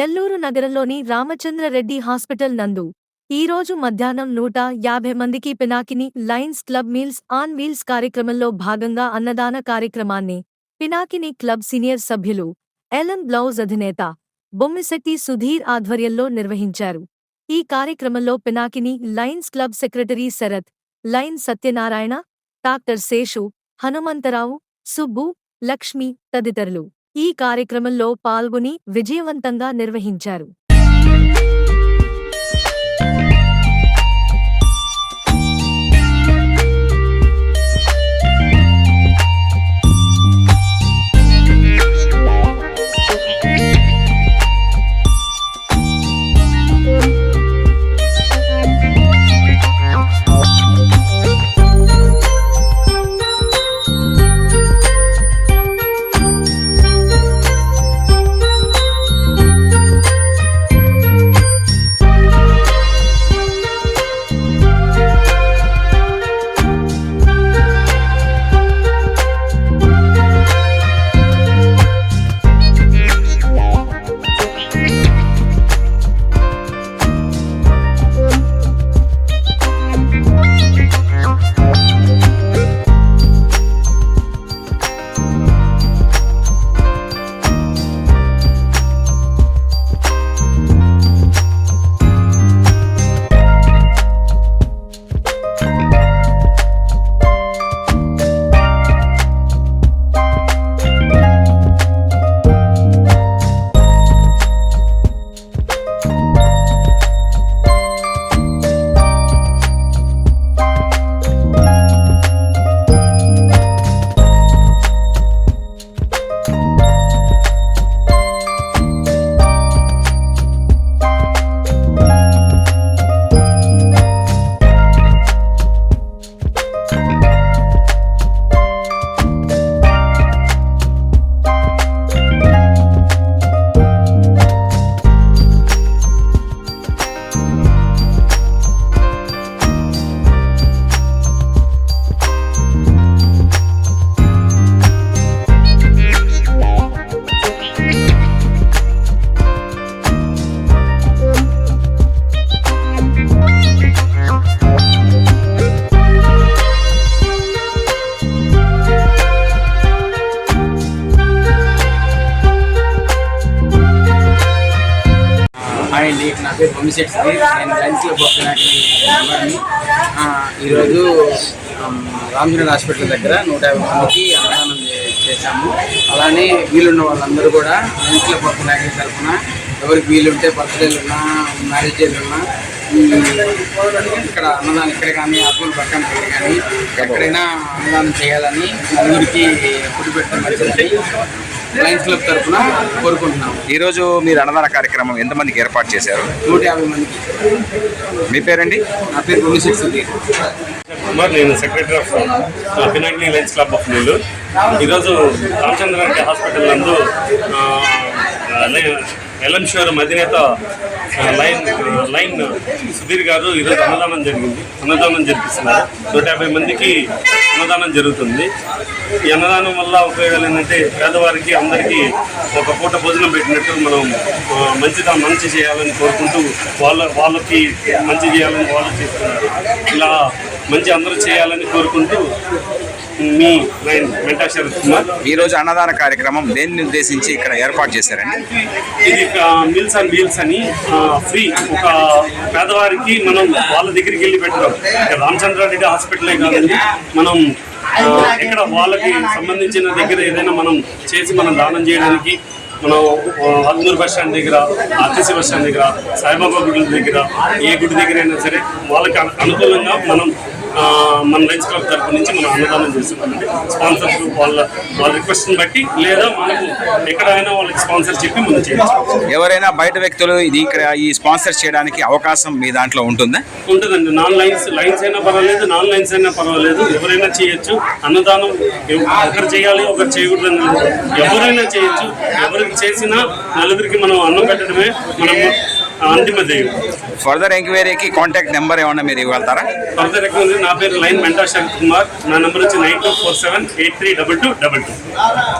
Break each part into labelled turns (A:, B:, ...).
A: నెల్లూరు నగరంలోని రామచంద్రరెడ్డి హాస్పిటల్ నందు ఈరోజు మధ్యాహ్నం నూట యాభై మందికి Pinakini Lions Club meals on wheels కార్యక్రమంలో భాగంగా అన్నదాన కార్యక్రమాన్ని పినాకిని క్లబ్ సీనియర్ సభ్యులు ఎలం బ్లౌజ్ అధినేత బొమ్మిశెట్టి సుధీర్ ఆధ్వర్యంలో నిర్వహించారు ఈ కార్యక్రమంలో Pinakini Lions Club secretary Sarath Lion Satyanarayana doctor Seshu Hanumantha Rao Subbu Lakshmi తదితరులు ఈ కార్యక్రమంలో పాల్గొని విజయవంతంగా నిర్వహించారు
B: పేరు బొమ్మిశెట్టి నేను లయన్స్ క్లబ్ ఆఫ్ ఈరోజు రామజనరల్ హాస్పిటల్ దగ్గర నూట యాభై మందికి అన్నదానం చేశాము అలానే వీలున్న వాళ్ళందరూ కూడా లయన్స్ క్లబ్ ఆఫ్ తరఫున ఎవరికి వీలుంటే బర్త్డేలు మ్యారేజ్లు ఉన్నా ఇక్కడ అన్నదానం ఇక్కడ కానీ ఆత్మలు పక్కన కానీ ఎక్కడైనా అన్నదానం చేయాలని నలుగురికి ఫుడ్ పెట్టడం లయన్స్ క్లబ్ తరఫున కోరుకుంటున్నాం
C: ఈరోజు మీరు అన్నదాన కార్యక్రమం ఎంతమందికి ఏర్పాటు చేశారు
B: నూట యాభై మందికి మీ పేరండి నా పేరు భూమిశ్రీ సుధీర్
D: కుమార్ నేను secretary of Pinakini Lions Club of నీళ్ళు ఈరోజు రామచంద్ర హాస్పిటల్ నందు ఎల్ఎం షోరూమ్ అధినేత లైన్ లైన్ సుధీర్ గారు ఈరోజు అన్నదానం జరిగింది అన్నదానం జరిపిస్తున్నారు నూట యాభై మందికి అన్నదానం జరుగుతుంది ఈ అన్నదానం వల్ల ఉపయోగాలు ఏంటంటే పేదవారికి అందరికీ ఒక పూట భోజనం పెట్టినట్టు మనం మంచిగా మంచి చేయాలని కోరుకుంటూ వాళ్ళ వాళ్ళకి మంచి చేయాలని వాళ్ళు చేస్తున్నారు ఇలా మంచి అందరూ చేయాలని కోరుకుంటూ మీ వెంకట కుమార్
C: ఈరోజు అన్నదాన కార్యక్రమం దేన్ని ఉద్దేశించి ఇక్కడ ఏర్పాటు చేశారండి
D: ఇది మీల్స్ అండ్ మీల్స్ అని ఫ్రీ ఒక పేదవారికి మనం వాళ్ళ దగ్గరికి వెళ్ళి పెట్టడం రామచంద్రారెడ్డి హాస్పిటల్ కాదండి మనం ఇక్కడ వాళ్ళకి సంబంధించిన దగ్గర ఏదైనా మనం చేసి మనం దానం చేయడానికి మనం అగ్నూర్ బస్ స్టాండ్ దగ్గర ఆర్టీసీ బస్ స్టాండ్ దగ్గర సాయిబాబా గుడి దగ్గర ఏ గుడి దగ్గర అయినా సరే వాళ్ళకి అనుకూలంగా మనం మన లైన్స్ క్లబ్ తరఫు నుంచి మనం అన్నదానం చేస్తున్నామండి స్పాన్సర్ గ్రూప్ వాళ్ళ వాళ్ళ రిక్వెస్ట్ని బట్టి లేదా మనకు ఎక్కడైనా వాళ్ళకి స్పాన్సర్ చెప్పి మనం చేయొచ్చు
C: ఎవరైనా బయట వ్యక్తులు ఇది ఇక్కడ ఈ స్పాన్సర్ చేయడానికి అవకాశం మీ దాంట్లో ఉంటుందా
D: ఉంటుందండి నాన్ లైన్స్ లైన్స్ అయినా పర్వాలేదు నాన్ లైన్స్ అయినా పర్వాలేదు ఎవరైనా చేయొచ్చు అన్నదానం ఒకరు చేయాలి ఒకరు చేయకూడదు ఎవరైనా చేయొచ్చు ఎవరికి చేసినా నలుగురికి మనం అన్నం పెట్టడమే మనం అంతిమ
C: ఫర్దర్ ఎంక్వైరీకి కాంటాక్ట్ నెంబర్ ఏమన్నా మీరు ఇవ్వగలుగుతారా
D: ఫర్దర్ ఎక్కువ నా పేరు లైన్ మెంటా శరత్ కుమార్ నా నెంబర్ వచ్చి nine two four seven eight three double two double two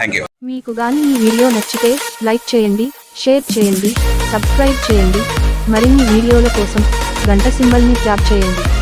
C: thank you మీకు కానీ ఈ వీడియో నచ్చితే లైక్ చేయండి షేర్ చేయండి సబ్స్క్రైబ్ చేయండి మరిన్ని వీడియోల కోసం గంట సింబల్ని ట్యాప్ చేయండి